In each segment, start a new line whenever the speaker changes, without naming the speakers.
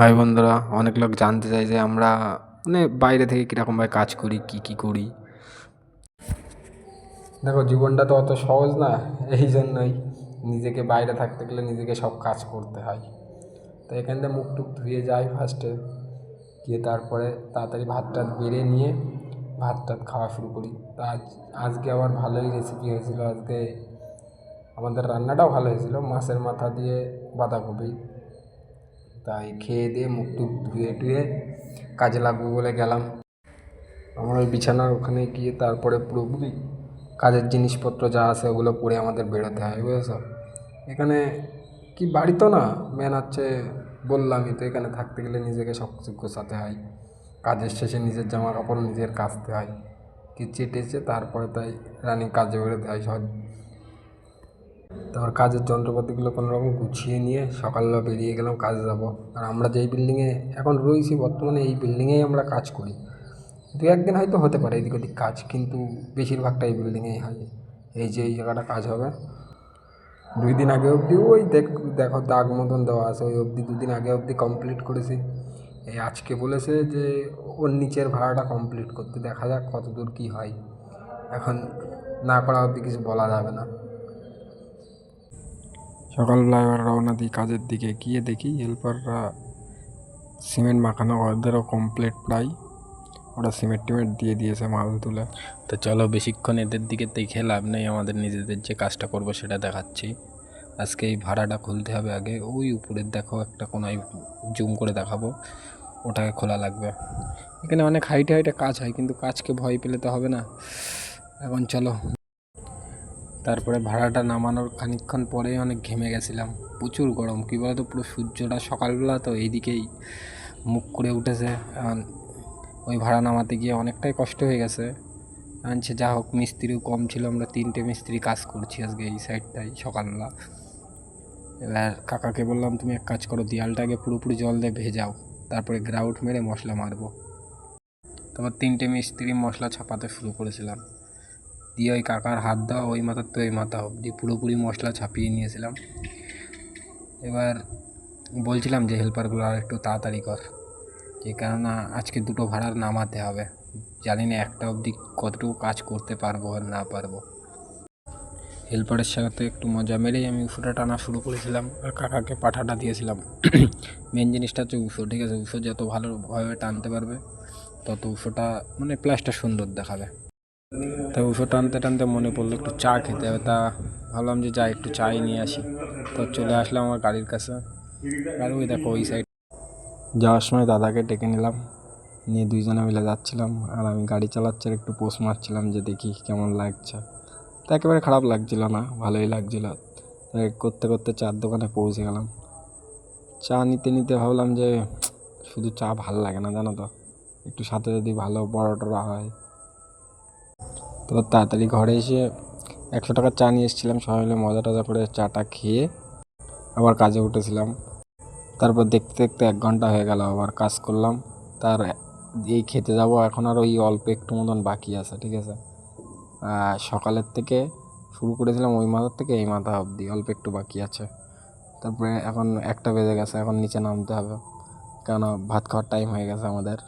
High বন্ধুরা, অনেক লোক জানতে চায় যে আমরা মানে বাইরে থেকে কীরকমভাবে কাজ করি, কী কী করি। দেখো, জীবনটা তো অত সহজ না, এই জন্যই নিজেকে বাইরে থাকতে গেলে নিজেকে সব কাজ করতে হয়। তো এখান থেকে মুখ টুক ধুয়ে যাই ফার্স্টে গিয়ে তারপরে তাড়াতাড়ি ভাত টাত বেড়ে নিয়ে ভাত টাত খাওয়া শুরু করি। তা আজ, আজকে আবার ভালোই রেসিপি হয়েছিল, আজকে আমাদের রান্নাটাও ভালো হয়েছিল, মাছের মাথা দিয়ে বাঁধাকপি। তাই খেয়ে দিয়ে মুখ টুক ধুয়ে টুয়ে কাজে লাগবো বলে গেলাম। আমার ওই বিছানার ওখানে গিয়ে তারপরে পুরোপুরি কাজের জিনিসপত্র যা আছে ওগুলো পরে আমাদের বেরোতে হয়, বুঝেছ? এখানে কি বাড়ি তো না? মেন হচ্ছে বললামই তো এখানে থাকতে গেলে নিজেকে সব কিছু গোছাতে হয়। কাজের শেষে নিজের জামা কাপড় নিজের কাচতে হয়। কেচে টেচে তারপরে তাই রানিং কাজে বেরোতে হয় সব তারপর কাজের যন্ত্রপাতিগুলো কোনো রকম গুছিয়ে নিয়ে সকালবেলা বেরিয়ে গেলাম, কাজে যাব। আর আমরা যেই বিল্ডিংয়ে এখন রয়েছি, বর্তমানে এই বিল্ডিংয়েই আমরা কাজ করি। দু একদিন হয়তো হতে পারে এদিক ওদিক কাজ, কিন্তু বেশিরভাগটা এই বিল্ডিংয়েই হয়। এই যে এই জায়গাটা কাজ হবে। দুই দিন আগে অবধি ওই দেখ, দেখো দাগ মতন দেওয়া আছে, ওই অবধি দুদিন আগে অবধি কমপ্লিট করেছি। এই আজকে বলেছে যে, ওর নিচের ভাড়াটা কমপ্লিট করতে দেখা যাক কত দূর কী হয়। এখন না করা অবধি কিছু বলা যাবে না। সকালবেলা এবার রওনা দিই কাজের দিকে। গিয়ে দেখি হেল্পাররা সিমেন্ট মাখানো ওদেরও কমপ্লিট প্রায়। ওরা সিমেন্ট টিমেন্ট দিয়ে দিয়েছে মাল তুলে।
তো চলো বেশিক্ষণ এদের দিকে দেখে লাভ নেই, আমাদের নিজেদের যে কাজটা করব সেটা দেখাচ্ছি। আজকে এই ভাড়াটা খুলতে হবে আগে। ওই উপরের দেখো একটা কোনায় জুম করে দেখাবো। ওটাকে খোলা লাগবে। এখানে অনেক হাইটে হাইটে কাজ হয়, কিন্তু কাজকে ভয় পেলে তো হবে না। এখন চলো। তারপরে ভাড়াটা নামানোর খানিকক্ষণ পরেই অনেক ঘেমে গেছিলাম। প্রচুর গরম, কী বলতো, পুরো সূর্যটা সকালবেলা তো এইদিকেই মুখ করে উঠেছে। ওই ভাড়া নামাতে গিয়ে অনেকটাই কষ্ট হয়ে গেছে। আনছে, যা হোক, মিস্ত্রিও কম ছিল, আমরা তিনটে মিস্ত্রি কাজ করছি আজকে এই সাইডটাই সকালবেলা। এবার কাকাকে বললাম, তুমি এক কাজ করো, দেয়ালটাকে পুরোপুরি জল দিয়ে ভেজাও, তারপরে গ্রাউট মেরে মশলা মারবো। তারপর তিনটে মিস্ত্রি মশলা ছাপাতে শুরু করেছিলাম। দিয়ে ওই কাকার হাত দেওয়া, ওই মাথার তো ওই মাথা অবধি। পুরোপুরি মশলা ছাপিয়ে নিয়েছিলাম। এবার বলছিলাম যে, হেল্পারগুলো আর একটু তাড়াতাড়ি কর। যে, কেননা আজকে দুটো ভাড়ার নামাতে হবে। জানি না একটা অবধি কতটুকু কাজ করতে পারব আর না পারব। হেল্পারের সাথে একটু মজা মেরেই আমি উষোটা টানা শুরু করেছিলাম আর কাকাকে পাঠাটা দিয়েছিলাম। মেন জিনিসটা হচ্ছে উষো ঠিক আছে? উষো যত ভালোভাবে টানতে পারবে, তত উষোটা মানে প্লাসটা সুন্দর দেখাবে। তাই উষো টানতে টানতে মনে পড়ল একটু চা খেতে হবে। তা ভাবলাম যে যাই, একটু চাই নিয়ে আসি। তো চলে আসলাম আমার গাড়ির কাছে। আর ওই দেখো, ওই সাইড যাওয়ার সময় দাদাকে ডেকে নিলাম। নিয়ে দুইজনে মিলে যাচ্ছিলাম। আর আমি গাড়ি চালাচ্ছি একটু পোষ মারছিলাম যে দেখি কেমন লাগছে। তা একেবারে খারাপ লাগছিল না, ভালোই লাগছিল। তাই করতে করতে চার দোকানে পৌঁছে গেলাম। চা নিতে নিতে ভাবলাম যে, শুধু চা ভালো লাগে না, জানো তো? একটু সাথে যদি ভালো পরোটা হয় তো তাড়াতাড়ি ঘরে এসে একশো টাকার চা নিয়ে এসেছিলাম। সবাই মিলে মজা টজা করে চাটা খেয়ে আবার কাজে উঠেছিলাম। তারপর দেখতে দেখতে এক ঘণ্টা হয়ে গেল, আবার কাজ করলাম। তার এই খেতে যাব এখন আর ওই অল্প একটু মতন বাকি আছে, ঠিক আছে? সকালের থেকে শুরু করেছিলাম ওই মাথার থেকে, এই মাথা অবধি অল্প একটু বাকি আছে। তারপরে এখন একটা বেজে গেছে, এখন নিচে নামতে হবে। কেন ভাত খাওয়ার টাইম হয়ে গেছে আমাদের।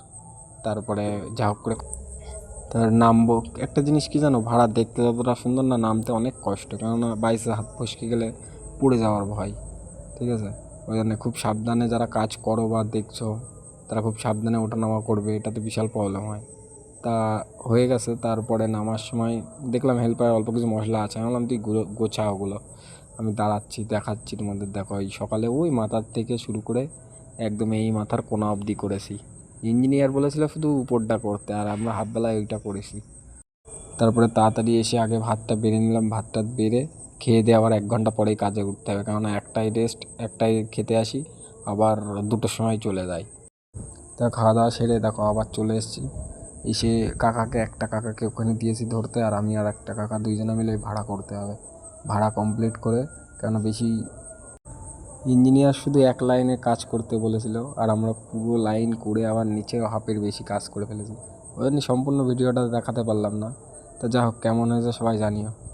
তারপরে যা হোক করে তার নামবো একটা জিনিস কি জানো? ভাড়া দেখতে যতটা সুন্দর না, নামতে অনেক কষ্ট। কেননা বাইসে হাত ফসকে গেলে পুড়ে যাওয়ার ভয়। ঠিক আছে? ওই জন্য খুব সাবধানে যারা কাজ করো বা দেখছ, তারা খুব সাবধানে ওঠানামা করবে এটাতে বিশাল প্রবলেম হয়। তা হয়ে গেছে, তারপরে নামার সময় দেখলাম হেল্পার অল্প কিছু মশলা আছে। আমি বললাম, তুই গোছা ওগুলো। আমি দাঁড়াচ্ছি, দেখাচ্ছি তোমাদের, দেখো। এই সকালে ওই মাথার থেকে শুরু করে একদম এই মাথার কোনা অবধি করেছি। ইঞ্জিনিয়ার বলেছিল শুধু উপরটা করতে, আর আমরা হাফবেলায় ওইটা করেছি। তারপরে তাড়াতাড়ি এসে আগে ভাতটা বেড়ে নিলাম, ভাতটা বেড়ে খেয়ে দিয়ে আবার এক ঘণ্টা পরেই কাজে উঠতে হবে, কেননা একটাই রেস্ট একটাই খেতে আসি, আবার দুটোর সময় চলে যাই। তা খাওয়া দাওয়া সেরে দেখো আবার চলে এসেছি। এসে কাকাকে, একটা কাকাকে ওখানে দিয়েছি ধরতে, আর আমি আর একটা কাকা দুইজনে মিলে ভাড়া করতে হবে। ভাড়া কমপ্লিট করে কেন বেশি ইঞ্জিনিয়ার শুধু এক লাইনে কাজ করতে বলেছিল আর আমরা পুরো লাইন করে আবার নিচেও হাফের বেশি কাজ করে ফেলেছি। ওই জন্য সম্পূর্ণ ভিডিওটা দেখাতে পারলাম না। তা যা হোক, কেমন হয়েছে সবাই জানিও।